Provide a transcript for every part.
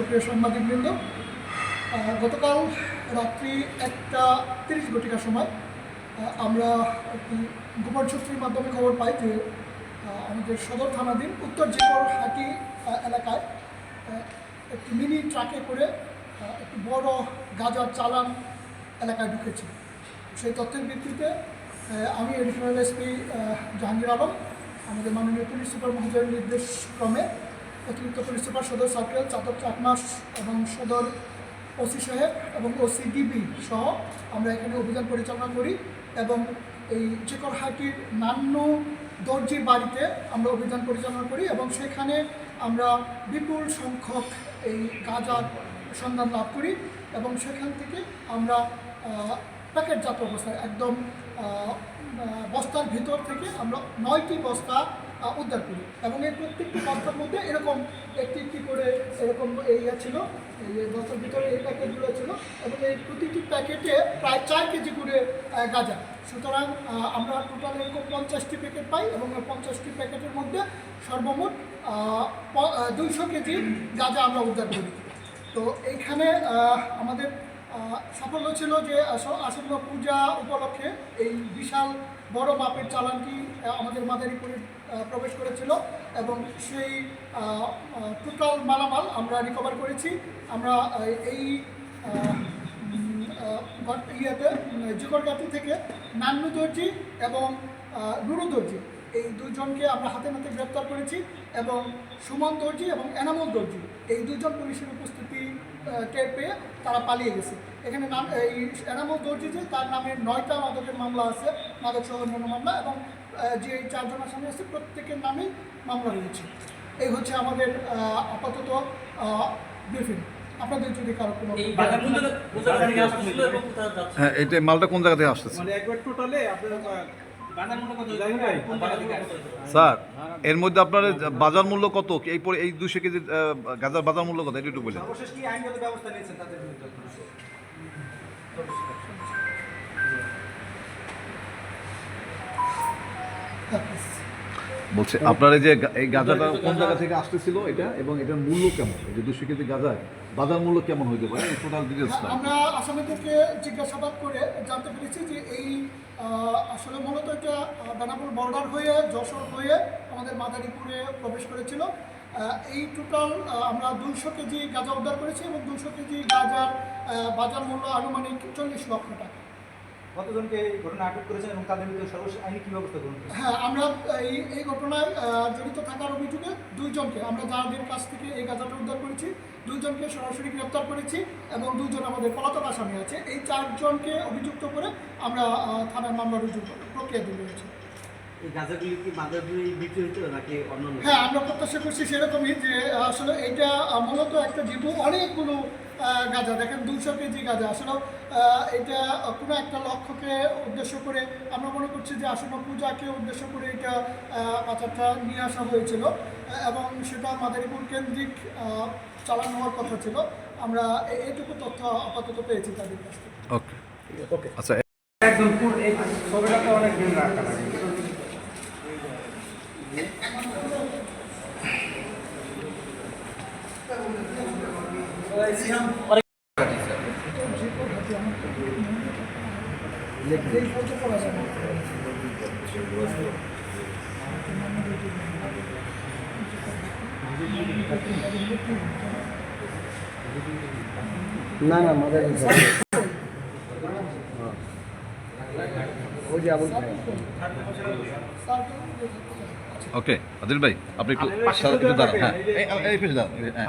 সুপ্রিয় সাংবাদিকবৃন্দ গতকাল রাত্রি একটা তিরিশ ঘটিকার সময় আমরা একটি গোপন সূত্রের মাধ্যমে খবর পাই যে আমাদের সদর থানাধীন উত্তর জিকর হাটি এলাকায় একটি মিনি ট্রাকে করে একটি বড় গাজার চালান এলাকায় ঢুকেছে। সেই তথ্যের ভিত্তিতে আমি এডিশনাল এসপি জাহাঙ্গীর আলম, আমাদের মাননীয় পুলিশ সুপার মহোদয়ের নির্দেশ ক্রমে অতিরিক্ত পুলিশ সুপার সদর সার্কেল, চাতক চাকমাস এবং সদর ওসি সাহেব এবং ওসিডিবি সহ আমরা এখানে অভিযান পরিচালনা করি এবং এই চেকরহাটির নান্য দর্জির বাড়িতে আমরা অভিযান পরিচালনা করি এবং সেখানে আমরা বিপুল সংখ্যক এই গাজার সন্ধান লাভ করি এবং সেখান থেকে আমরা প্যাকেটজাত অবস্থায় একদম বস্তার ভিতর থেকে আমরা নয়টি বস্তা উদ্ধার করি। এবং এই প্রত্যেকটি বস্তার মধ্যে এরকম একটি একটি করে এরকম ইয়ে ছিল এই যে বস্তার ভিতরে এই প্যাকেটগুলো ছিল এবং এই প্রতিটি প্যাকেটে প্রায় চার কেজি করে গাঁজা। সুতরাং আমরা টোটাল এরকম পঞ্চাশটি প্যাকেট পাই এবং পঞ্চাশটি প্যাকেটের মধ্যে সর্বমোট দুইশো কেজি গাঁজা আমরা উদ্ধার করি। তো এইখানে আমাদের সাফল্য ছিল যে আস- আসন্ন পূজা উপলক্ষে এই বিশাল বড় মাপের চালানটি আমাদের মাদারীপুরে আহ, প্রবেশ করেছিল এবং সেই টোটাল মালামাল আমরা রিকভার করেছি। আমরা এই ইয়েতে জিগরগাতি থেকে নান্নু দর্জি এবং নুরু দর্জি, এই দুজনকে আমরা হাতে নাতে গ্রেপ্তার করেছি এবং সুমন দর্জি এবং এনামল দর্জি, এই দুজন পুলিশের উপস্থিতি টের পেয়ে তারা পালিয়ে গেছে। এখানে নাম এই এনামল দর্জি যে তার নামে নয়টা মাদকের মামলা আছে মাদক সহ অন্যান্য মামলা এবং যে চারজন আসামি আছে প্রত্যেকের নামেই মামলা রয়েছে। এই হচ্ছে আমাদের আপাতত ব্রিফিং আপনাদের যদি কারও কোনো হ্যাঁ এটা মালটা কোন জায়গা থেকে আসতেছে? মানে স্যার এর মধ্যে আপনার বাজার মূল্য কত? এই পরে এই দুশো কেজি গাজার বাজার মূল্য কত? এটা একটু বলেন। বলছে, আপনার এই যে এই গাজাটা কোন জায়গা থেকে আসতেছিল এটা? এবং এটার মূল্য কেমন? এই যে দুশো কেজি গাজা বাজার মূল্য কেমন হইতে পারে? টোটাল ডিটেলসটা আমরা আসামিদেরকে জিজ্ঞাসাবাদ করে জানতে পেরেছি যে এই আসলে মূলত এটা বেনাপুর বর্ডার হয়ে যশোর হয়ে আমাদের মাদারীপুরে প্রবেশ করেছিল। এই টোটাল আমরা দুইশো কেজি গাঁজা উদ্ধার করেছি এবং দুশো কেজি গাঁজার বাজার মূল্য আনুমানিক চল্লিশ লক্ষ টাকা। কতজনকে এই ঘটনা আটক করেছেন এবং তাদের বিরুদ্ধে সর্বশেষ আইনি কি ব্যবস্থা গ্রহণ হ্যাঁ আমরা এই এই ঘটনায় জড়িত থাকার অভিযোগে দুইজনকে আমরা যাদের কাছ থেকে এই গাঁজাটা উদ্ধার করেছি দুইজনকে সরাসরি গ্রেপ্তার করেছি এবং দুইজন আমাদের পলাতক আসামি আছে। এই চারজনকে অভিযুক্ত করে আমরা থানায় মামলা রুজু প্রক্রিয়া দিয়ে রয়েছি গাজাগুলি কি বাজার বিক্রি হচ্ছে নাকি অন্যান্য? হ্যাঁ আমরা প্রত্যাশা করছি সেরকমই যে আসলে এটা মূলত একটা যেহেতু অনেকগুলো গাঁজা। দেখেন দুশো কেজি গাঁজা। আসলে এটা কোনো একটা লক্ষ্যকে উদ্দেশ্য করে আমরা মনে করছি যে আসন্ন পূজাকে উদ্দেশ্য করে এটা পাচারটা নিয়ে আসা হয়েছিল। এবং সেটা মাদারীপুর কেন্দ্রিক আহ, চালানো হওয়ার কথা ছিল। আমরা এইটুকু তথ্য আপাতত পেয়েছি তাদের কাছ থেকে। ওকে ওকে আচ্ছা একদম পুরো এই ছবিটাতে অনেক দিন রাখা লাগে এই ফটো করা যাবে না না মাদার ওই যে আবুল ভাই ওকে আদিল ভাই আপনি একটু একটু দাঁড়ান হ্যাঁ। এই- এই দাঁড়ান হ্যাঁ।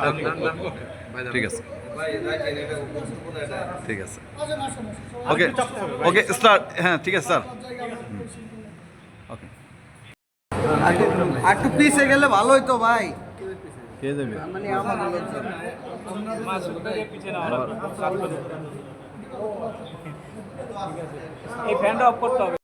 ঠিক আছে। ঠিক আছে। আসেন আসেন আসেন ওকে ওকে স্টার্ট হ্যাঁ ঠিক আছে স্যার। ওকে আর একটু পিছে গেলে ভালো হইতো ভাই। কে যাবে মানে আমার এই ফ্যানটা অফ করতে হবে।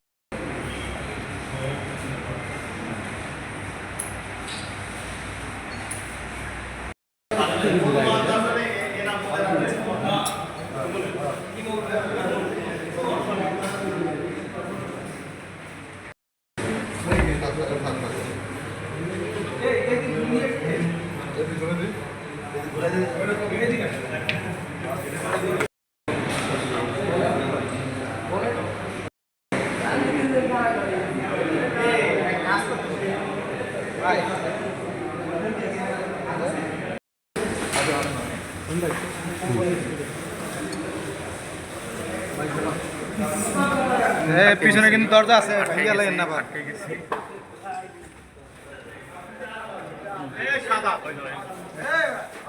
পিছনে কিন্তু দরজা আছে ভাইয়া লাগেন না আবার।